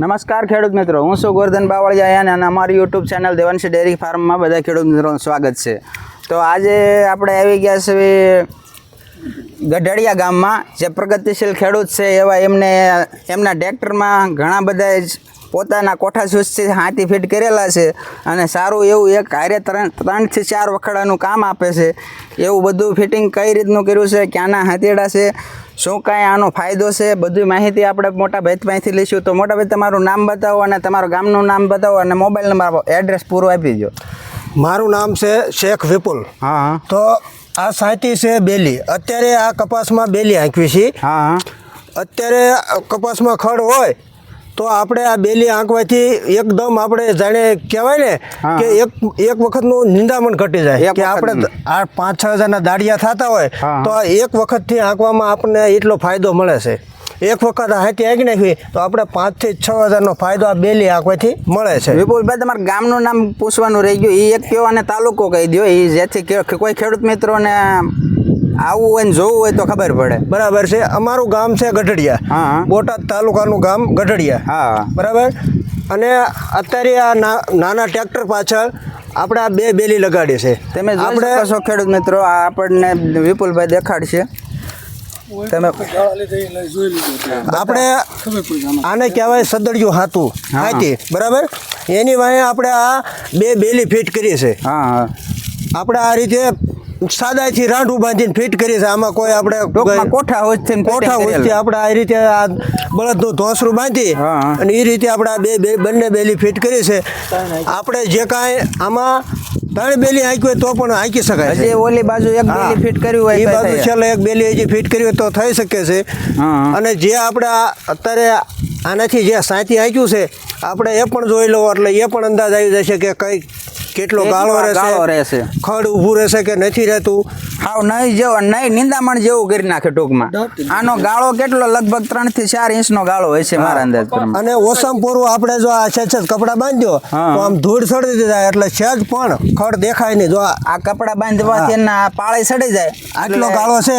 નમસ્કાર ખેડૂત મિત્રો, હું છું ગોરધન બાવળિયા અને અમારી યુટ્યુબ ચેનલ દેવાંશી ડેરી ફાર્મમાં બધા ખેડૂત મિત્રોનું સ્વાગત છે. તો આજે આપણે આવી ગયા છે ગઢડિયા ગામમાં, જે પ્રગતિશીલ ખેડૂત છે એવા એમને, એમના ટ્રેક્ટરમાં ઘણા બધા પોતાના કોઠા સુસ્થી હાથી ફિટ કરેલા છે અને સારું એવું એક હારે ત્રણ, ત્રણથી ચાર વખડાનું કામ આપે છે. એવું બધું ફિટિંગ કઈ રીતનું કર્યું છે, ક્યાંના હાથેડા છે શું કાંઈ આનો ફાયદો છે? બધી માહિતી આપણે મોટા ભાઈ પાસેથી લઈશું. તો મોટા ભાઈ તમારું નામ બતાવો અને તમારું ગામનું નામ બતાવો અને મોબાઈલ નંબર એડ્રેસ પૂરું આપી દો મારું નામ છે શેખ વિપુલ. હા તો આ સાંતી છે બેલી. અત્યારે આ કપાસમાં બેલી આંકવી છે. હા અત્યારે કપાસમાં ખડ હોય તો આપણે આ બેલી આંકવાથી એકદમ આપણે જાણે કહેવાય ને કે એક એક વખતનું નિંદામણ ઘટી જાય. કે આપણે આ પાંચ છ હજારના દાડિયા થતા હોય તો આ એક વખતથી આંકવામાં આપણને એટલો ફાયદો મળે છે. એક વખત હાથી આંકી નાખવી તો આપણે પાંચથી છ હજારનો ફાયદો આ બેલી આંકવાથી મળે છે. વિપુલભાઈ તમારા ગામનું નામ પૂછવાનું રહી ગયું. એ એક કયો અને તાલુકો કહી દો એ જેથી કોઈ ખેડૂત મિત્રોને આવવું હોય ને જોવું હોય તો ખબર પડે. બરાબર છે. અમારું ગામ છે ગઢડિયા. બોટાદ તાલુકાનું ગામ ગઢડિયા. હા. બરાબર? અને અત્યારે આ નાના ટ્રેક્ટર પાછળ આપણે આ બે બેલી લગાડી છે તમે આપણે કશો ખેડૂત મિત્રો આ આપણને વિપુલભાઈ દેખાડશે. તમે આપણે આને કહેવાય સદડિયું હાથું. હાથી. બરાબર? એની વાંહે આપણે આ બે બેલી ફિટ કરી છે હા હા. આપણે આ રીતે સાદાઈથી રાંઢું બાંધીને ફિટ કરી છે આમાં કોઈ આપણે કોઠા હોય ને કોઠા હોય છે. આપણે આ રીતે આ બળદનું ધોસરું બાંધી. અને એ રીતે આપણે આ બે બે બંને બેલી ફિટ કરી છે આપણે જે કાંઈ આમાં ત્રણ બેલી આંકી હોય તો પણ હાંકી શકાય છે હજી ઓલી બાજુ એક. બેલી ફિટ કરી હોય એ બાજુ. છેલ્લે એક બેલી હજી ફિટ કરી હોય તો થઈ શકે છે. અને જે આપણે અત્યારે આનાથી જે સાંતી હાંક્યું છે આપણે એ પણ જોઈ લો એટલે એ પણ અંદાજ આવી જશે કે કઈ કેટલો ગાળો ગાળો રહેશે. ખડ ઊભું રહેશે કે નથી રહેતું? હાવ નહીં જેવો નહીં નિંદામણ જેવું કરી નાખે ટૂંકમાં. આનો ગાળો કેટલો? લગભગ ત્રણથી ચાર ઇંચનો ગાળો હોય છે મારા અંદાજ અને ઓસમ પૂરું આપણે જો આ છે કપડા બાંધ્યો તો આમ ધૂળ સડી દીધા એટલે સેજ પણ ખડ દેખાય નહીં. જો આ કપડા બાંધવાથી એના પાળે સડી જાય. આટલો ગાળો છે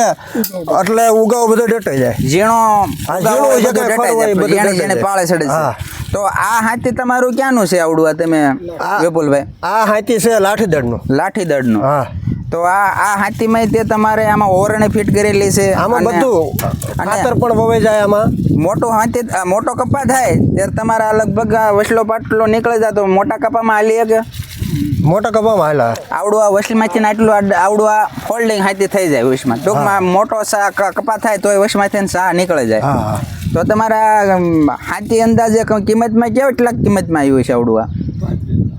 એટલે ઉગાવ બધો ડટાઈ જાય. ઝીણો જાય. પાળે સડે હા. તો આ હાથી તમારું ક્યાંનું છે આવડું આ તમે? વિપુલભાઈ? આ હાથી છે લાઠીદળનું. લાઠીદળનું. હા. તો આ આ હાથીમાં તે તમારે આમાં ઓરણે ફિટ કરેલી છે આમાં બધું ખાતર પણ વવાઈ જાય આમાં. મોટો હાથી આ મોટો કપા થાય ત્યારે તમારા લગભગ આ વસલો પાટલો નીકળી જાય તો મોટા કપામાં હાલી કે મોટા કપામાં હાલા. આવડું આ વસલીમાંથી આટલું આવડું આ ફોલ્ડિંગ હાથી થઈ જાય વશમાં ટૂંકમાં મોટો સા કપા થાય તો એ વશમાંથી સા નીકળી જાય. તો તમારા હાતી હાથી અંદાજે કિંમતમાં કેટલા કિંમતમાં આવ્યું છે આવડું આ?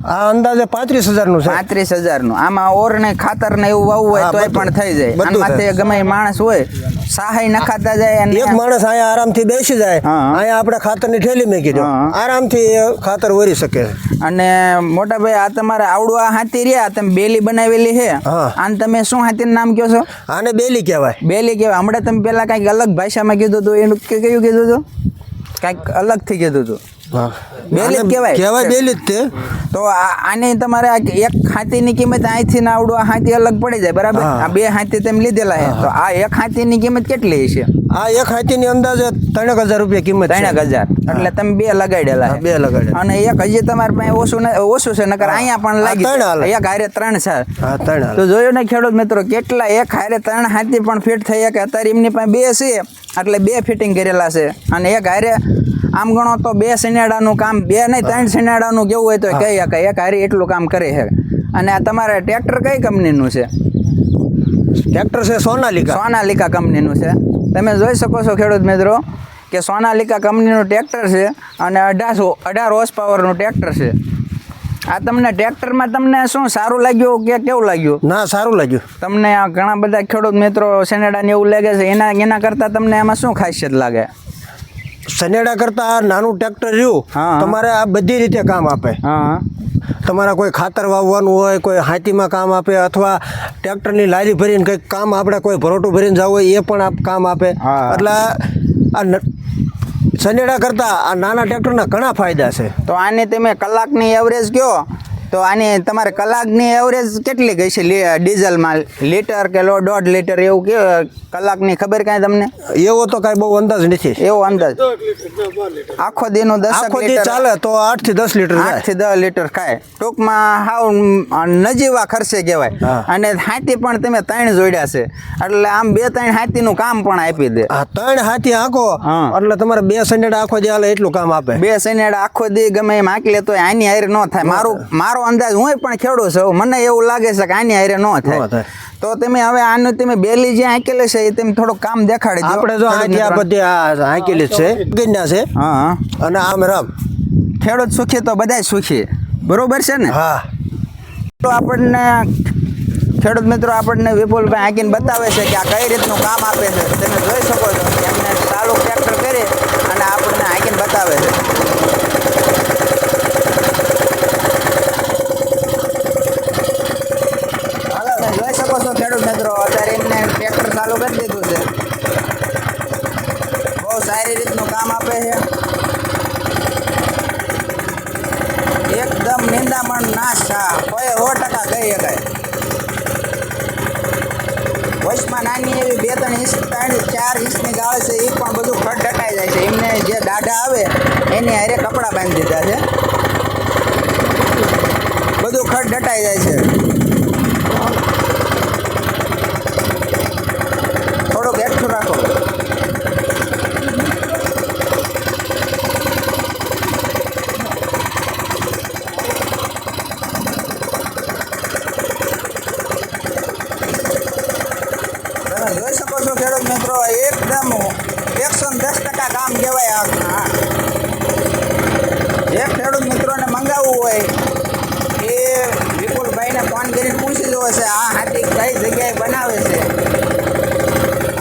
આ અંદાજે પાંત્રીસ હજારનું છે. પાંત્રીસ હજારનું. આમાં ઓર ને ખાતર ને એવું વાવવું હોય તો તોય પણ થઈ જાય. આમાંથી ગમે માણસ હોય સહાય નખાતા જાય અને એક માણસ અહીંયા આરામથી બેસી જાય અહીંયા આપણે ખાતરની ઠેલી મેકી દો. આરામથી ખાતર વરી શકે. અને મોટા ભાઈ આ તમારે આવડું આ હાથી રહ્યા તમે બેલી બનાવેલી છે. આને તમે શું હાથીનું નામ કહો છો? આને બેલી કહેવાય. બેલી કહેવાય. હમણાં તમે પેલા કંઈક અલગ ભાષામાં કીધું હતું એનું કે- કયું કીધું હતું? કાંઈક અલગથી કીધું હતું. બેલી જ કહેવાય. કહેવાય બેલી જ તે. તો આ- આની તમારે એક હાથીની કિંમત અહીંથી ને આવડું આ હાથી અલગ પડી જાય બરાબર? આ બે હાથી તેમ લીધેલા છે. તો આ એક હાથીની કિંમત કેટલી છે? આ એક હાથીની અંદાજે ત્રણેક હજાર રૂપિયા કિંમત. ત્રણેક હજાર. એટલે તમે બે લગાડેલા બે લગાડ્યા. અને એક હજી તમારી પાસે ઓછું ઓછું છે નકર અહીંયા પણ લાગી એક હારે ત્રણ છે. ત્રણ તો જોયો ને ખેડૂત મિત્રો કેટલા એક હારે ત્રણ હાથી પણ ફિટ થઈ કે અત્યારે એમની પાસે બે છે એટલે બે ફિટિંગ કરેલા છે. અને એક હારે આમ ગણો તો બે શનિયાળાનું કામ બે નહીં ત્રણ શનિયાળાનું કેવું હોય તો કહી શકાય એક હારી એટલું કામ કરે છે અને આ તમારે ટ્રેક્ટર કઈ કંપનીનું છે? ટ્રેક્ટર છે સોનાલિકા. સોનાલિકા કંપનીનું છે. તમે જોઈ શકો છો ખેડૂત મિત્રો કે સોનાલિકા કંપનીનું ટ્રેક્ટર છે અને અઢારસો અઢાર હોર્સ પાવરનું ટ્રેક્ટર છે. આ તમને ટ્રેક્ટરમાં તમને શું સારું લાગ્યું કે કેવું લાગ્યું? ના સારું લાગ્યું. તમને આ ઘણા બધા ખેડૂત મિત્રો સેનેડાને એવું લાગે છે એના એના કરતાં તમને એમાં શું ખાસિયત લાગે? સનેડા કરતા આ નાનું ટ્રેક્ટર રહ્યું તમારે આ બધી રીતે કામ આપે. તમારા કોઈ ખાતર વાવવાનું હોય કોઈ હાથીમાં કામ આપે અથવા ટ્રેક્ટરની લારી ભરીને કંઈક કામ આપણે કોઈ ભરોટું ભરીને જવું હોય એ પણ કામ આપે. એટલે આ સનેડા કરતાં આ નાના ટ્રેક્ટરના ઘણા ફાયદા છે. તો આને તમે કલાકની એવરેજ કયો તો આની તમારે કલાકની એવરેજ કેટલી ગઈ છે ડીઝલમાં લીટર કે લો દોઢ લીટર એવું કે કલાકની ખબર કાંઈ તમને? એવો તો કાંઈ બહુ અંદાજ નથી. એવો અંદાજ? આખો દીનું દસ આખો દી ચાલે તો આઠથી દસ લીટર આઠથી દસ લીટર ખાય. ટૂંકમાં હાવ નજીવા ખર્ચે કહેવાય. અને હાથી પણ તમે ત્રણ જોડ્યા છે. એટલે આમ બે ત્રણ હાથીનું કામ પણ આપી દે. ત્રણ હાથી આખો. એટલે તમારે બે સંડેડ આખો દી હાલે એટલું કામ આપે. બે સનેડ આખો દી ગમે એમ આંકી લે તો આની હાર ન થાય. મારું મારો અંદાજ હોય પણ ખેડું છો મને એવું લાગે છે કે આની હારે ન થાય. તો તમે હવે આનું તમે બેલી જે હાંકેલી છે એ તમે થોડુંક કામ દેખાડી આપણે જો આ બધી આ હાંકેલી છે ગિરના છે હા. અને આમ રામ. ખેડૂત સુખી તો બધાય સુખી. બરોબર છે ને? હા. તો આપણને ખેડૂત મિત્રો આપણને વિપુલભાઈ હાંકીને બતાવે છે કે આ કઈ રીતનું કામ આપે છે તમે જોઈ શકો છો કે એમને ચાલુ ટ્રેક્ટર કરી અને આપણને હાંકીને બતાવે છે હાલો, તમે જોઈ શકો છો ખેડૂત મિત્રો અત્યારે એમને ટ્રેક્ટર ચાલુ કરી દીધું છે. બહુ સારી રીતનું કામ આપે છે. એકદમ નિંદામણ નાશ કોઈ સો ટકા કહી શકાય. વચમાં નાની એવી બે ત્રણ ઇંચ, ત્રણ ચાર ઇંચની ગાળ છે એ પણ બધું ખડ ડટાઈ જાય છે. એમને જે દાઢા આવે, એની હારે કપડાં બાંધી દીધા છે. બધું ખડ ડટાઈ જાય છે. જોઈ શકો છો ખેડૂત મિત્રો, એકદમ એકસો ને દસ ટકા કામ કહેવાય આ. જે ખેડૂત મિત્રોને મંગાવવું હોય, એ વિપુલભાઈને ફોન કરીને પૂછી જવો છે, આ હાથી કઈ જગ્યાએ બનાવે છે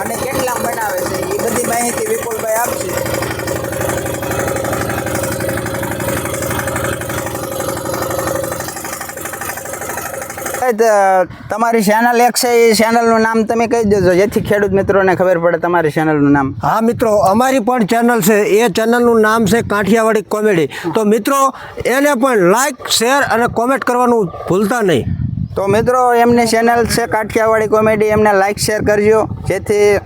અને કેટલા બનાવે છે એ બધી માહિતી વિપુલભાઈ આપશે તો તમારી ચેનલ એક છે, એ ચેનલનું નામ તમે કહી દેજો. જેથી ખેડૂત મિત્રોને ખબર પડે તમારી ચેનલનું નામ. હા, મિત્રો, અમારી પણ ચેનલ છે. એ ચેનલનું નામ છે કાઠિયાવાડી કોમેડી. તો મિત્રો, એને પણ લાઈક શેર અને કોમેન્ટ કરવાનું ભૂલતા નહીં. તો મિત્રો, એમની ચેનલ છે કાઠિયાવાડી કોમેડી એમને લાઇક શેર કરજો. જેથી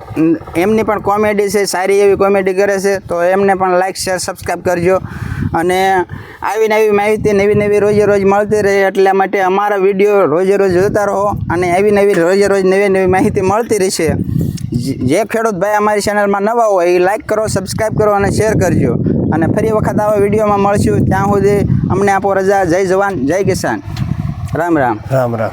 એમની પણ કોમેડી છે, સારી એવી કોમેડી કરે છે, તો એમને પણ લાઇક શેર સબસ્ક્રાઈબ કરજો. અને આવી નવી માહિતી નવી નવી રોજે રોજ મળતી રહે એટલા માટે અમારા વીડિયો રોજે રોજ જોતા રહો અને આવી નવી રોજે રોજ નવી નવી માહિતી મળતી રહેશે. જે- ખેડૂત ભાઈ અમારી ચેનલમાં નવા હોય એ લાઇક કરો સબસ્ક્રાઈબ કરો અને શેર કરજો. અને ફરી વખત આવા વિડીયોમાં મળશું. ત્યાં સુધી અમને આપો રજા. જય જવાન, જય કિસાન. રામ રામ રામ રામ